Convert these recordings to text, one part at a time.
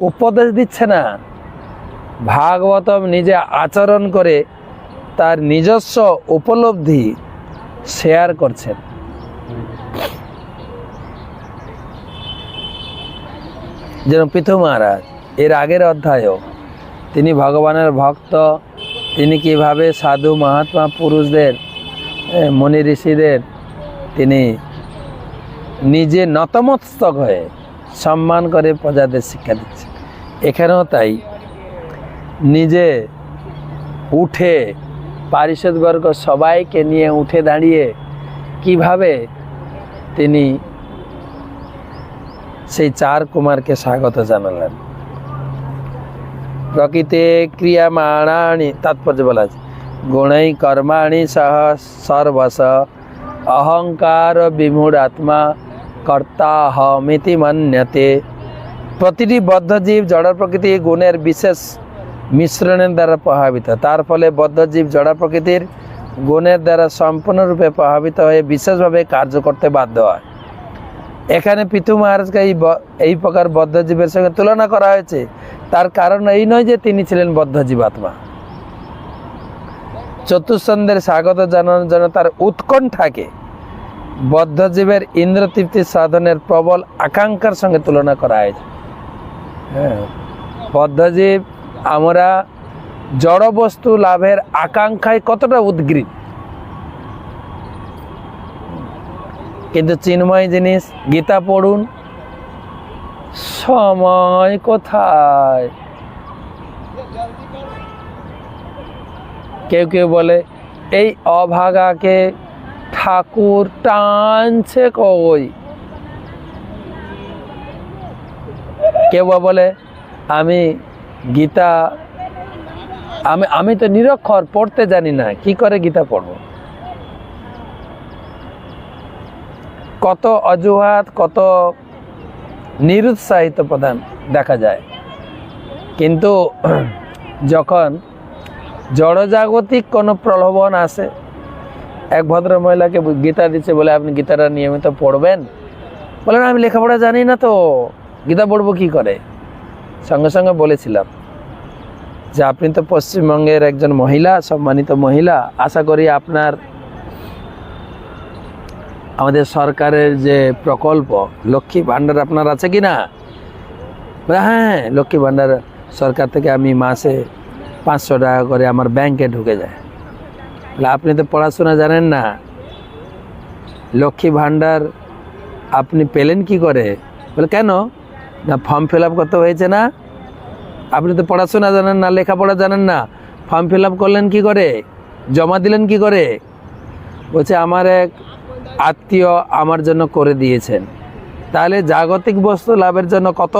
উপদেশ দিচ্ছে না। ভাগবতম নিজে আচরণ করে তার নিজস্ব উপলব্ধি শেয়ার করছেন। যেন পৃথু মহারাজ, এর আগের অধ্যায়ও তিনি ভগবানের ভক্ত, তিনি কীভাবে সাধু মহাত্মা পুরুষদের মুনি ঋষিদের, তিনি নিজে নতমস্তক হয়ে সম্মান করে প্রজাদের শিক্ষা দিচ্ছে এখানেও তাই। নিজে উঠে পারিষদবর্গ সবাইকে নিয়ে উঠে দাঁড়িয়ে কীভাবে তিনি সেই চার কুমারকে স্বাগত জানালেন? প্রকৃতি ক্রিয়ামাণানি তাৎপর্য বলা আছে। গুণৈ কর্মাণি সহ সর্বস, অহংকার বিমূঢ় আত্মা কর্তাহমিতি মন্যতে। প্রতিটি বদ্ধজীব জড় প্রকৃতি গুণের বিশেষ মিশ্রণের দ্বারা প্রভাবিত। তার ফলে বদ্ধজীব জড় প্রকৃতির গুণের দ্বারা সম্পূর্ণরূপে প্রভাবিত হয়ে বিশেষভাবে কার্য করতে বাধ্য হয়। এখানে পিতু মহারাজকে এই এই প্রকার বদ্ধজীবের সঙ্গে তুলনা করা হয়েছে। তার কারণ এই নয় যে তিনি ছিলেন বদ্ধজীবাত্মা চতুষ্চন্দ্রের স্বাগত জানানোর জন্য তার উৎকণ্ঠাকে বদ্ধজীবের ইন্দ্রতৃপ্তি সাধনের প্রবল আকাঙ্ক্ষার সঙ্গে তুলনা করা হয়েছে। হ্যাঁ। বদ্ধজীব আমরা জড় বস্তু লাভের আকাঙ্ক্ষায় কতটা উদ্গ্রীব কিন্তু চিন্ময় জিনিস, গীতা পড়ুন। সময় কোথায়? কেউ কেউ বলে, এই অভাগাকে ঠাকুর টানছে কই? কেউ বা বলে, আমি গীতা, আমি আমি তো নিরক্ষর, পড়তে জানি না, কি করে গীতা পড়ব? কত অজুহাত, কত নিরুৎসাহিত প্রধান দেখা যায়। কিন্তু যখন জড়জাগতিক কোনো প্রলোভন আসে, এক ভদ্র মহিলাকে গীতা দিচ্ছে বলে, আপনি গীতাটা নিয়মিত পড়বেন? বলেন আমি লেখাপড়া জানি না তো। গীতা পড়ব কি করে? সঙ্গে সঙ্গে বলেছিলাম যে আপনি তো পশ্চিমবঙ্গের একজন মহিলা সম্মানিত মহিলা। আশা করি আপনার আমাদের সরকারের যে প্রকল্প লক্ষ্মী ভাণ্ডার আপনার আছে কি না? বলে, হ্যাঁ লক্ষ্মী ভাণ্ডার সরকার থেকে আমি মাসে পাঁচশো টাকা করে আমার ব্যাংকে ঢুকে যায়। আপনি তো পড়াশোনা জানেন না। লক্ষ্মী ভাণ্ডার আপনি পেলেন কি করে? বলে কেন? না ফর্ম ফিল করতে হয়েছে না? আপনি তো পড়াশোনা জানেন না, লেখাপড়া জানেন না। ফর্ম ফিল করলেন কি করে? জমা দিলেন কি করে? বলছে, আমার এক আত্মীয় আমার জন্য করে দিয়েছেন। তাহলে জাগতিক বস্তু লাভের জন্য কত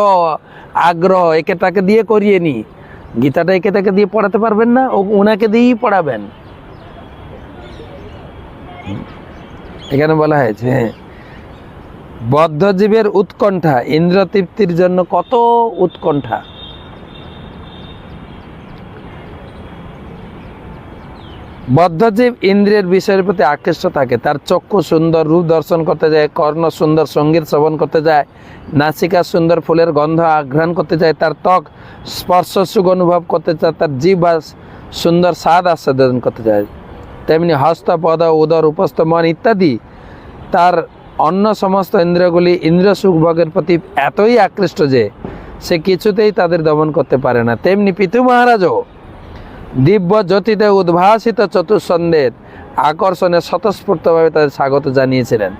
আগ্রহ, একে তাকে দিয়ে করিয়ে নি। গীতাটা একে তাকে দিয়ে পড়াতে পারবেন না, ও ওনাকে দিয়েই পড়াবেন। এখানে বলা হয়েছে হ্যাঁ। বদ্ধজীবের উৎকণ্ঠা, ইন্দ্রতৃপ্তির জন্য কত উৎকণ্ঠা? বদ্ধজীব ইন্দ্রিয়ের বিষয়ের প্রতি আকৃষ্ট থাকে, তার চক্ষু সুন্দর, রূপ দর্শন করতে যায়, কর্ণ সুন্দর, সংগীত শ্রবণ করতে যায়, নাসিকা সুন্দর, ফুলের গন্ধ আঘ্রাণ করতে যায়, তার ত্বক স্পর্শ সুখ অনুভব করতে চায় তার জীব বা সুন্দর স্বাদ আস্বাদন করতে চায় তেমনি হস্ত, পদ, উদর, উপস্থ, মন ইত্যাদি তার অন্য সমস্ত ইন্দ্রিয়গুলি ইন্দ্রিয় সুখভোগের প্রতি এতই আকৃষ্ট যে সে কিছুতেই তাদের দমন করতে পারে না। তেমনি পিতু মহারাজও দিব্য জ্যোতিতে উদ্ভাসিত চতুষ্চন্দ্রের আকর্ষণে স্বতঃস্ফূর্তভাবে তাদের স্বাগত জানিয়েছিলেন।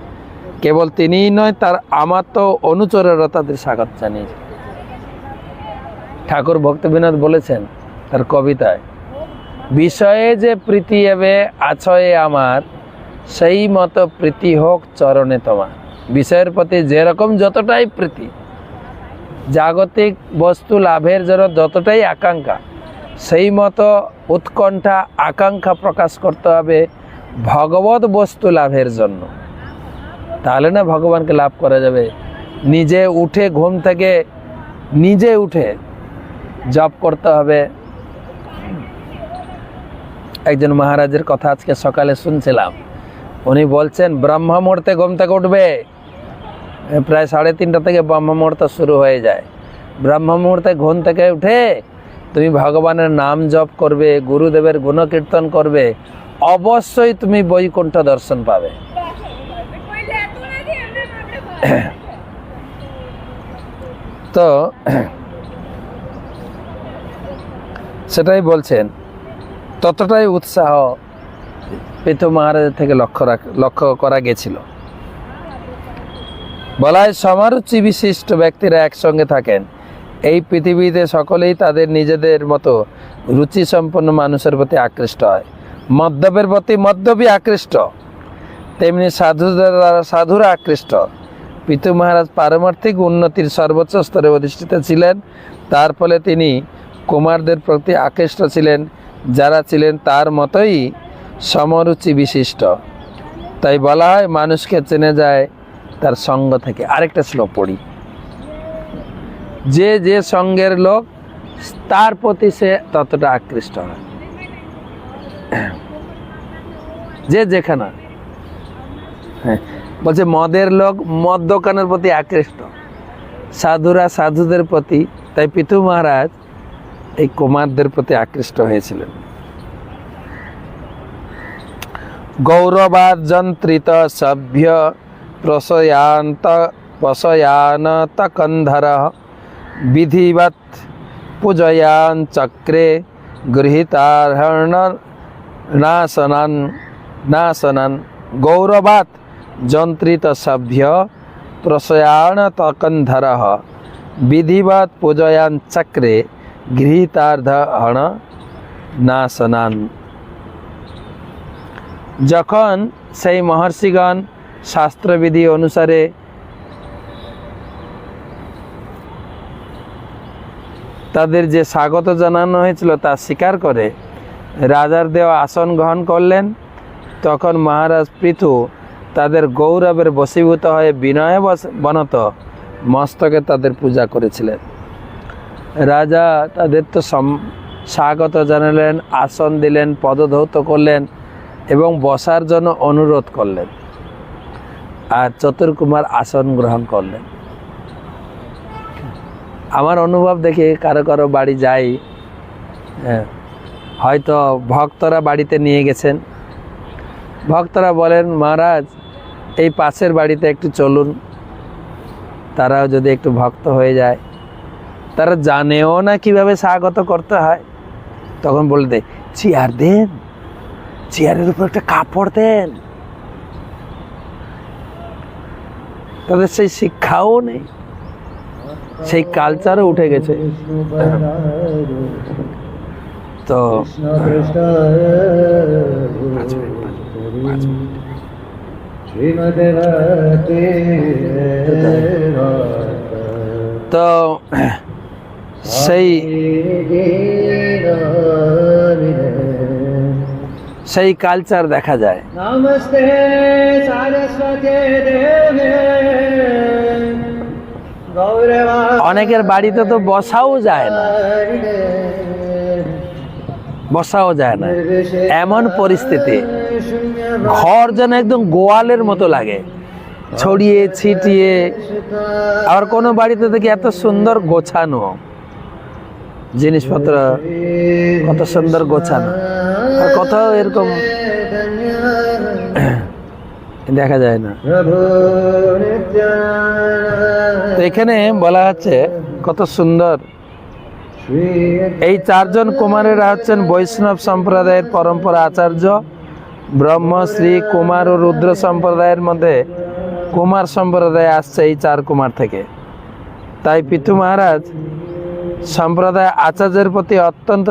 কেবল তিনিই নয়, তার আমার তো অনুচরেরও তাদের স্বাগত জানিয়েছেন। ঠাকুর ভক্তবিনোদ বলেছেন তার কবিতায়, বিষয়ে যে প্রীতি এবে, আছয়ে আমার সেই মতো প্রীতি হোক চরণে তোমার। বিষয়ের প্রতি যেরকম যতটাই প্রীতি, জাগতিক বস্তু লাভের জন্য যতটাই আকাঙ্ক্ষা, সেই মতো উৎকণ্ঠা, আকাঙ্ক্ষা প্রকাশ করতে হবে ভগবত বস্তু লাভের জন্য। তাহলে না ভগবানকে লাভ করা যাবে। নিজে উঠে ঘুম থেকে নিজে উঠে জপ করতে হবে। একজন মহারাজের কথা আজকে সকালে শুনছিলাম। উনি বলছেন ব্রহ্ম মুহূর্তে ঘুম থেকে উঠবে? প্রায় সাড়ে তিনটা থেকে ব্রহ্ম মুহূর্ত শুরু হয়ে যায়। ব্রহ্ম মুহূর্তে ঘুম থেকে উঠে তুমি ভগবানের নাম জপ করবে, গুরুদেবের গুণকীর্তন করবে, অবশ্যই তুমি বৈকুণ্ঠ দর্শন পাবে। তো সেটাই বলছেন, ততটাই উৎসাহ পৃথু মহারাজের থেকে লক্ষ্য লক্ষ্য করা গেছিল। বলায় সমারুচি বিশিষ্ট ব্যক্তিরা একসঙ্গে থাকেন। এই পৃথিবীতে সকলেই তাদের নিজেদের মতো রুচি সম্পন্ন মানুষের প্রতি আকৃষ্ট হয়। মদ্যপের প্রতি মদ্যপী আকৃষ্ট। তেমনি সাধুদের দ্বারা, সাধুরা আকৃষ্ট। পিতু মহারাজ পারমার্থিক উন্নতির সর্বোচ্চ স্তরে অধিষ্ঠিত ছিলেন। তার ফলে তিনি কুমারদের প্রতি আকৃষ্ট ছিলেন। যারা ছিলেন তার মতোই সমরুচি বিশিষ্ট। তাই বলা হয় মানুষকে চেনে যায় তার সঙ্গ থেকে। আরেকটা শ্লোক পড়ি। যে যে সঙ্গের লোক, তার প্রতি সে ততটা আকৃষ্ট হয়। যে যেখানে। হ্যাঁ বলছে মদের লোক মদ দোকানের প্রতি আকৃষ্ট। সাধুরা সাধুদের প্রতি, তাই পিতু মহারাজ এই কুমারদের প্রতি আকৃষ্ট হয়েছিলেন। গৌরবাদ যন্ত্রিত সভ্য প্রসয়ান্ত প্রসয়ানত কন্ধর বিধিবৎ পূজয়ান চক্রে গৃহীতার্হণ নাসনান নাসনান গৌরবাত যন্ত্রিত সভ্য প্রসয়ানত কন্ধর বিধিবৎ পূজয়ান চক্রে নাসনান যখন সেই মহর্ষিগণ শাস্ত্রবিধি অনুসারে তাদের যে স্বাগত জানানো হয়েছিল তা স্বীকার করে রাজার দেওয়া আসন গ্রহণ করলেন, তখন মহারাজ পৃথু তাদের গৌরবের বশীভূত হয়ে বিনয় বনত মস্তকে তাদের পূজা করেছিলেন। রাজা তাদের তো স্বাগত জানালেন, আসন দিলেন, পদধৌত করলেন এবং বসার জন্য অনুরোধ করলেন। আর চতুর্কুমার আসন গ্রহণ করলেন। আমার অনুভব দেখে কারও কারও বাড়ি যাই হ্যাঁ, হয়তো ভক্তরা বাড়িতে নিয়ে গেছেন। ভক্তরা বলেন মহারাজ এই পাশের বাড়িতে একটু চলুন। তারাও যদি একটু ভক্ত হয়ে যায় তারা জানেও না কীভাবে স্বাগত করতে হয়। তখন বলে দেয় চেয়ার দেন। চেয়ারের উপর একটা কাপড় দেন। তাদের সেই শিক্ষাও নেই। সেই কালচারও উঠে গেছে। তো তো সেই সেই কালচার দেখা যায়। অনেকের বাড়িতে তো বসাও যায় না। বসাও যায় না। এমন পরিস্থিতি। ঘর যেন একদম গোয়ালের মতো লাগে। ছড়িয়ে ছিটিয়ে। আর কোনো বাড়িতে দেখি এত সুন্দর গোছানো। জিনিসপত্র কত সুন্দর গোছানো। আর কোথাও এরকম দেখা যায় না। তো এখানে বলা হচ্ছে কত সুন্দর। এই চারজন কুমারেরা হচ্ছেন বৈষ্ণব সম্প্রদায়ের পরম্পরা আচার্য। ব্রহ্মশ্রী কুমার ও রুদ্র সম্প্রদায়ের মধ্যে কুমার সম্প্রদায় আসছে এই চার কুমার থেকে। তাই পিতু মহারাজ সম্প্রদায় আচার্যের প্রতি অত্যন্ত